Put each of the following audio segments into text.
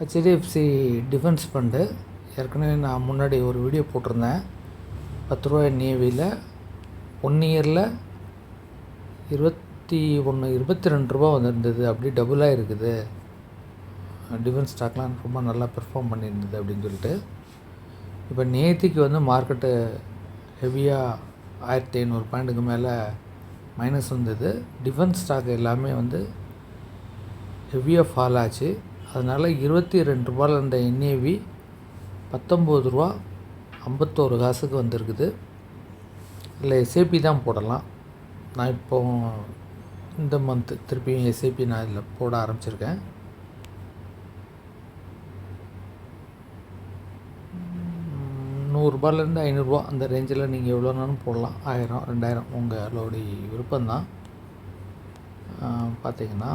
HDFC defence fund ஏற்கனவே நான் முன்னாடி ஒரு வீடியோ போட்டிருந்தேன். பத்து ரூபாய் நேவியில் ஒன் இயரில் இருபத்தி ஒன்று இருபத்தி ரெண்டு ரூபா வந்திருந்தது. அப்படி டபுளாக இருக்குது. டிஃபென்ஸ் ஸ்டாக்லாம் ரொம்ப நல்லா பெர்ஃபார்ம் பண்ணியிருந்தது அப்படின்னு சொல்லிட்டு. இப்போ நேத்திக்கு வந்து மார்க்கெட்டு ஹெவியாக ஆயிரத்தி ஐநூறு பாயிண்ட்டுக்கு மேலே மைனஸ் வந்தது. டிஃபென்ஸ் ஸ்டாக் எல்லாமே வந்து ஹெவியாக ஃபால் ஆச்சு. அதனால் இருபத்தி ரெண்டு ரூபாயில் இருந்த என்ஏவி பத்தொம்பது ரூபா ஐம்பத்தோரு காசுக்கு வந்திருக்குது. இல்லை எஸ்ஏபி தான் போடலாம். நான் இப்போ இந்த மந்த்து திருப்பியும் எஸ்ஏபி நான் இதில் போட ஆரம்பிச்சிருக்கேன். நூறுரூபாலேருந்து ஐநூறுரூவா அந்த ரேஞ்சில் நீங்கள் எவ்வளோனாலும் போடலாம். ஆயிரம் ரெண்டாயிரம் உங்களுடைய விருப்பம்தான். பார்த்தீங்கன்னா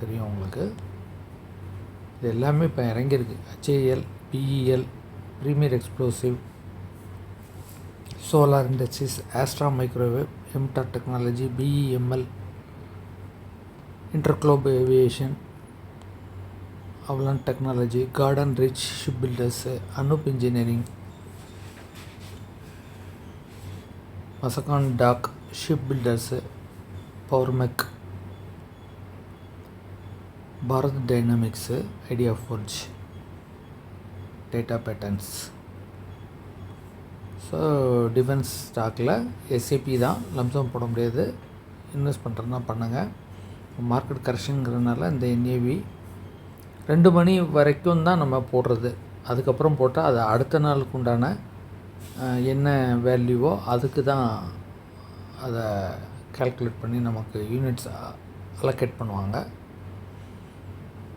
தெரியும் உங்களுக்கு. இது எல்லாமே இப்போ இறங்கியிருக்கு. HAL BEL premier explosive solar industries Astra microwave MTAR technology BEML Interglobe aviation Avalon technology Garden Reach ship builders Anup engineering Mazagon dock ship builders Powermech Bharat dynamics idea forge data patterns so defence ஸ்டாக்கில் SAP தான் lump sum போட முடியாது. Invest பண்ணுறதுனா பண்ணுங்கள் market கரெக்ஷனுங்கிறதுனால இந்த NAV ரெண்டு மணி வரைக்கும் தான் நம்ம போடுறது. அதுக்கப்புறம் போட்டால் அது அடுத்த நாளுக்கு உண்டான என்ன வேல்யூவோ அதுக்கு தான் அதை கால்குலேட் பண்ணி நமக்கு யூனிட்ஸ் அலோகேட் பண்ணுவாங்க.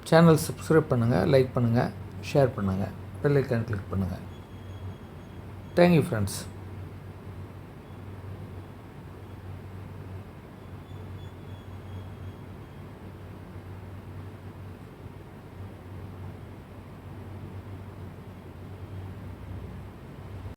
சேனல் சப்ஸ்கிரைப் பண்ணுங்கள் லைக் பண்ணுங்கள் ஷேர் பண்ணுங்கள் பெல்லைக்கான் கிளிக் பண்ணுங்கள் தேங்க்யூ ஃப்ரெண்ட்ஸ்